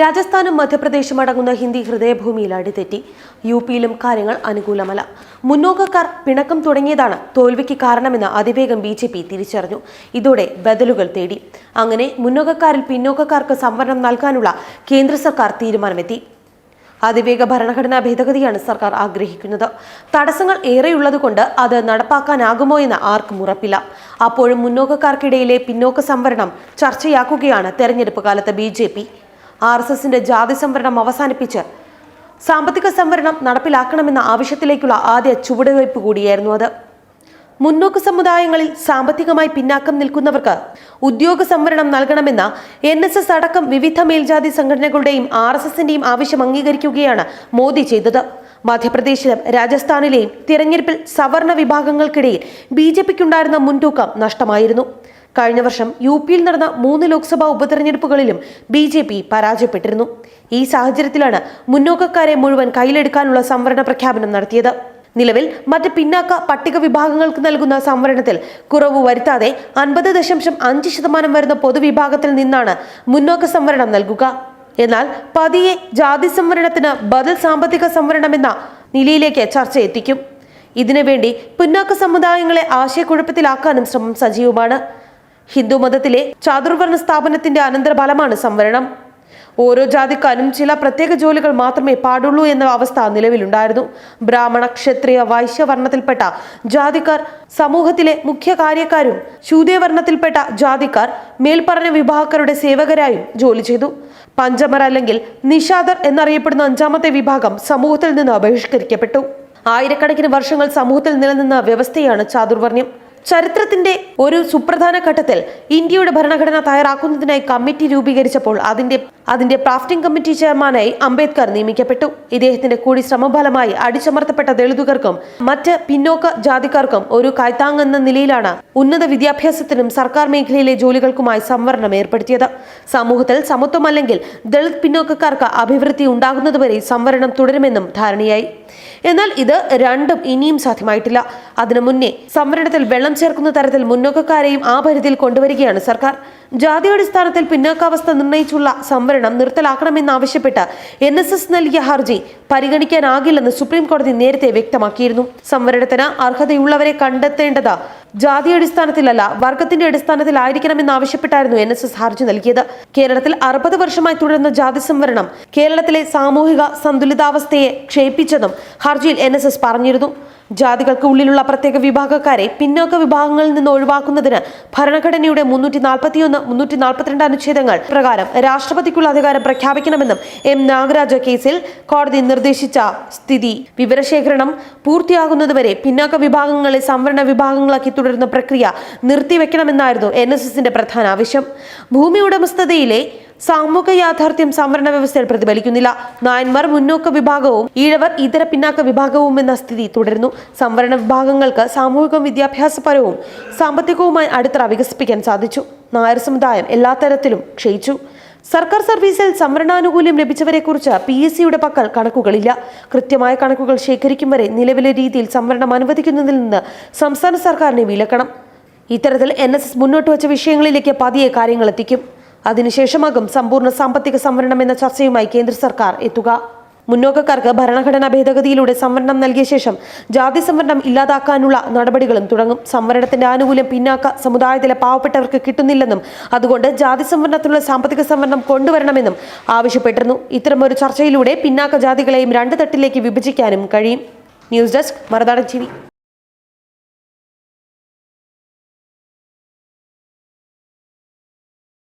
രാജസ്ഥാനും മധ്യപ്രദേശും അടങ്ങുന്ന ഹിന്ദി ഹൃദയഭൂമിയിൽ അടിതെറ്റി യു പിയിലും കാര്യങ്ങൾ അനുകൂലമല്ല. മുന്നോക്കക്കാർ പിണക്കം തുടങ്ങിയതാണ് തോൽവിക്ക് കാരണമെന്ന് അതിവേഗം ബി ജെ പി തിരിച്ചറിഞ്ഞു. ഇതോടെ ബദലുകൾ തേടി. അങ്ങനെ മുന്നോക്കക്കാരിൽ പിന്നോക്കക്കാർക്ക് സംവരണം നൽകാനുള്ള കേന്ദ്ര സർക്കാർ തീരുമാനമെത്തി. അതിവേഗ ഭരണഘടനാ ഭേദഗതിയാണ് സർക്കാർ ആഗ്രഹിക്കുന്നത്. തടസ്സങ്ങൾ ഏറെയുള്ളതുകൊണ്ട് അത് നടപ്പാക്കാനാകുമോ എന്ന് ആർക്കും ഉറപ്പില്ല. അപ്പോഴും മുന്നോക്കക്കാർക്കിടയിലെ പിന്നോക്ക സംവരണം ചർച്ചയാക്കുകയാണ് തെരഞ്ഞെടുപ്പ് കാലത്ത് ബി ആർ എസ് എസിന്റെ ജാതി സംവരണം അവസാനിപ്പിച്ച് സാമ്പത്തിക സംവരണം നടപ്പിലാക്കണമെന്ന ആവശ്യത്തിലേക്കുള്ള ആദ്യ ചുവടുവയ്പ് കൂടിയായിരുന്നു അത്. മുന്നോക്ക സമുദായങ്ങളിൽ സാമ്പത്തികമായി പിന്നാക്കം നിൽക്കുന്നവർക്ക് ഉദ്യോഗ സംവരണം നൽകണമെന്ന എൻ എസ് എസ് അടക്കം വിവിധ മേൽജാതി സംഘടനകളുടെയും ആർ എസ് എസിന്റെയും ആവശ്യം അംഗീകരിക്കുകയാണ് മോദി ചെയ്തത്. മധ്യപ്രദേശിലും രാജസ്ഥാനിലെയും തിരഞ്ഞെടുപ്പിൽ സവർണ വിഭാഗങ്ങൾക്കിടയിൽ ബി ജെ പിക്കുണ്ടായിരുന്ന മുൻതൂക്കം നഷ്ടമായിരുന്നു. കഴിഞ്ഞ വർഷം യു പിയിൽ നടന്ന മൂന്ന് ലോക്സഭാ ഉപതെരഞ്ഞെടുപ്പുകളിലും ബി ജെ പി പരാജയപ്പെട്ടിരുന്നു. ഈ സാഹചര്യത്തിലാണ് മുന്നോക്കക്കാരെ മുഴുവൻ കയ്യിലെടുക്കാനുള്ള സംവരണ പ്രഖ്യാപനം നടത്തിയത്. നിലവിൽ മറ്റ് പിന്നാക്ക പട്ടിക വിഭാഗങ്ങൾക്ക് നൽകുന്ന സംവരണത്തിൽ കുറവ് വരുത്താതെ അൻപത് ദശാംശം അഞ്ച് ശതമാനം വരുന്ന പൊതുവിഭാഗത്തിൽ നിന്നാണ് മുന്നോക്ക സംവരണം നൽകുക. എന്നാൽ പതിയെ ജാതി സംവരണത്തിന് ബദൽ സാമ്പത്തിക സംവരണം എന്ന നിലയിലേക്ക് ചർച്ച എത്തിക്കും. ഇതിനുവേണ്ടി പിന്നാക്ക സമുദായങ്ങളെ ആശയക്കുഴപ്പത്തിലാക്കാനും ശ്രമം സജീവമാണ്. ഹിന്ദു മതത്തിലെ ചാതുർവർണ സ്ഥാപനത്തിന്റെ അനന്തരഫലമാണ് സംവരണം. ഓരോ ജാതിക്കാരും ചില പ്രത്യേക ജോലികൾ മാത്രമേ പാടുള്ളൂ എന്ന അവസ്ഥ നിലവിലുണ്ടായിരുന്നു. ബ്രാഹ്മണ ക്ഷത്രിയ വൈശ്യവർണത്തിൽപ്പെട്ട ജാതിക്കാർ സമൂഹത്തിലെ മുഖ്യ കാര്യക്കാരും ശൂദ്യവർണത്തിൽപ്പെട്ട ജാതിക്കാർ മേൽപ്പറഞ്ഞ വിഭാഗക്കാരുടെ സേവകരായും ജോലി ചെയ്തു. പഞ്ചമർ അല്ലെങ്കിൽ നിഷാദർ എന്നറിയപ്പെടുന്ന അഞ്ചാമത്തെ വിഭാഗം സമൂഹത്തിൽ നിന്ന് ബഹിഷ്കരിക്കപ്പെട്ടു. ആയിരക്കണക്കിന് വർഷങ്ങൾ സമൂഹത്തിൽ നിലനിന്ന വ്യവസ്ഥയാണ് ചാതുർവർണ്യം ചരിത്രത്തിന്റെ ഒരു സുപ്രധാന ഘട്ടത്തിൽ ഇന്ത്യയുടെ ഭരണഘടന തയ്യാറാക്കുന്നതിനായി കമ്മിറ്റി രൂപീകരിച്ചപ്പോൾ അതിന്റെ അതിന്റെ ഡ്രാഫ്റ്റിംഗ് കമ്മിറ്റി ചെയർമാനായി അംബേദ്കർ നിയമിക്കപ്പെട്ടു. ഇദ്ദേഹത്തിന്റെ കൂടി ശ്രമഫലമായി അടിച്ചമർത്തപ്പെട്ട ദളിതുകർക്കും മറ്റ് പിന്നോക്ക ജാതിക്കാർക്കും ഒരു കൈത്താങ് എന്ന നിലയിലാണ് ഉന്നത വിദ്യാഭ്യാസത്തിനും സർക്കാർ മേഖലയിലെ ജോലികൾക്കുമായി സംവരണം ഏർപ്പെടുത്തിയത്. സമൂഹത്തിൽ സമത്വമല്ലെങ്കിൽ ദളിത് പിന്നോക്കക്കാർക്ക് അഭിവൃദ്ധി ഉണ്ടാകുന്നതുവരെ സംവരണം തുടരുമെന്നും ധാരണയായി. എന്നാൽ ഇത് രണ്ടും ഇനിയും സാധ്യമായിട്ടില്ല. അതിനു മുന്നേ സംവരണത്തിൽ വെള്ളം ചേർക്കുന്ന തരത്തിൽ മുന്നോക്കക്കാരെയും ആ പരിധിയിൽ കൊണ്ടുവരികയാണ് സർക്കാർ. ജാതിയടിസ്ഥാനത്തിൽ പിന്നാക്കാവസ്ഥ നിർണയിച്ചുള്ള സംവരണം നിർത്തലാക്കണമെന്നാവശ്യപ്പെട്ട് എൻ എസ് എസ് നൽകിയ ഹർജി പരിഗണിക്കാനാകില്ലെന്ന് സുപ്രീം കോടതി നേരത്തെ വ്യക്തമാക്കിയിരുന്നു. സംവരണത്തിന് അർഹതയുള്ളവരെ കണ്ടെത്തേണ്ടത് ജാതി അടിസ്ഥാനത്തിലല്ല വർഗത്തിന്റെ അടിസ്ഥാനത്തിലായിരിക്കണമെന്നാവശ്യപ്പെട്ടായിരുന്നു എൻ എസ് എസ് ഹർജി നൽകിയത്. കേരളത്തിൽ അറുപത് വർഷമായി തുടരുന്ന ജാതി സംവരണം കേരളത്തിലെ സാമൂഹിക സന്തുലിതാവസ്ഥയെ ക്ഷയിപ്പിച്ചതും ഹർജിയിൽ എൻ എസ് എസ് പറഞ്ഞിരുന്നു. ജാതികൾക്ക് ഉള്ളിലുള്ള പ്രത്യേക വിഭാഗക്കാരെ പിന്നോക്ക വിഭാഗങ്ങളിൽ നിന്ന് ഒഴിവാക്കുന്നതിന് ഭരണഘടനയുടെ മുന്നൂറ്റി നാൽപ്പത്തിയൊന്ന് മുന്നൂറ്റി നാൽപ്പത്തിരണ്ട് അനുച്ഛേദങ്ങൾ പ്രകാരം രാഷ്ട്രപതിക്കുള്ള അധികാരം പ്രഖ്യാപിക്കണമെന്നും എം നാഗരാജ കേസിൽ കോടതി നിർദ്ദേശിച്ച സ്ഥിതി വിവരശേഖരണം പൂർത്തിയാകുന്നതുവരെ പിന്നാക്ക വിഭാഗങ്ങളെ സംവരണ വിഭാഗങ്ങളാക്കി തുടരുന്ന പ്രക്രിയ നിർത്തിവെക്കണമെന്നായിരുന്നു എൻ എസ് എസിന്റെ പ്രധാന ആവശ്യം. ഭൂമി ഉടമസ്ഥതയിലെ സാമൂഹ്യ യാഥാർത്ഥ്യം സംവരണ വ്യവസ്ഥയിൽ പ്രതിഫലിക്കുന്നില്ല. നായന്മാർ മുന്നോക്ക വിഭാഗവും ഈഴവർ ഇതര പിന്നാക്ക വിഭാഗവും എന്ന സ്ഥിതി തുടരുന്നു. സംവരണ വിഭാഗങ്ങൾക്ക് സാമൂഹികവും വിദ്യാഭ്യാസപരവും സാമ്പത്തികവുമായി അടുത്തറ വികസിപ്പിക്കാൻ സാധിച്ചു. നായർ സമുദായം എല്ലാ തരത്തിലും ക്ഷയിച്ചു. സർക്കാർ സർവീസിൽ സംവരണാനുകൂല്യം ലഭിച്ചവരെക്കുറിച്ച് പി എസ് സിയുടെ പക്കൽ കണക്കുകളില്ല. കൃത്യമായ കണക്കുകൾ ശേഖരിക്കും വരെ നിലവിലെ രീതിയിൽ സംവരണം അനുവദിക്കുന്നതിൽ നിന്ന് സംസ്ഥാന സർക്കാരിനെ വിലക്കണം. ഇത്തരത്തിൽ എൻ എസ് എസ് മുന്നോട്ട് വച്ച വിഷയങ്ങളിലേക്ക് പതിയെ കാര്യങ്ങൾ എത്തിക്കും. അതിനുശേഷമാകും സമ്പൂർണ സാമ്പത്തിക സംവരണം എന്ന ചർച്ചയുമായി കേന്ദ്ര സർക്കാർ എത്തുക. മുന്നോക്കക്കാർക്ക് ഭരണഘടനാ ഭേദഗതിയിലൂടെ സംവരണം നൽകിയ ശേഷം ജാതി സംവരണം ഇല്ലാതാക്കാനുള്ള നടപടികളും തുടങ്ങും. സംവരണത്തിന്റെ ആനുകൂല്യം പിന്നാക്ക സമുദായത്തിലെ പാവപ്പെട്ടവർക്ക് കിട്ടുന്നില്ലെന്നും അതുകൊണ്ട് ജാതി സംവരണത്തിനുള്ള സാമ്പത്തിക സംവരണം കൊണ്ടുവരണമെന്നും ആവശ്യപ്പെട്ടിരുന്നു. ഇത്തരമൊരു ചർച്ചയിലൂടെ പിന്നാക്ക ജാതികളെയും രണ്ട് തട്ടിലേക്ക് വിഭജിക്കാനും കഴിയും. ന്യൂസ് ഡെസ്ക് മറുനാടൻ ടി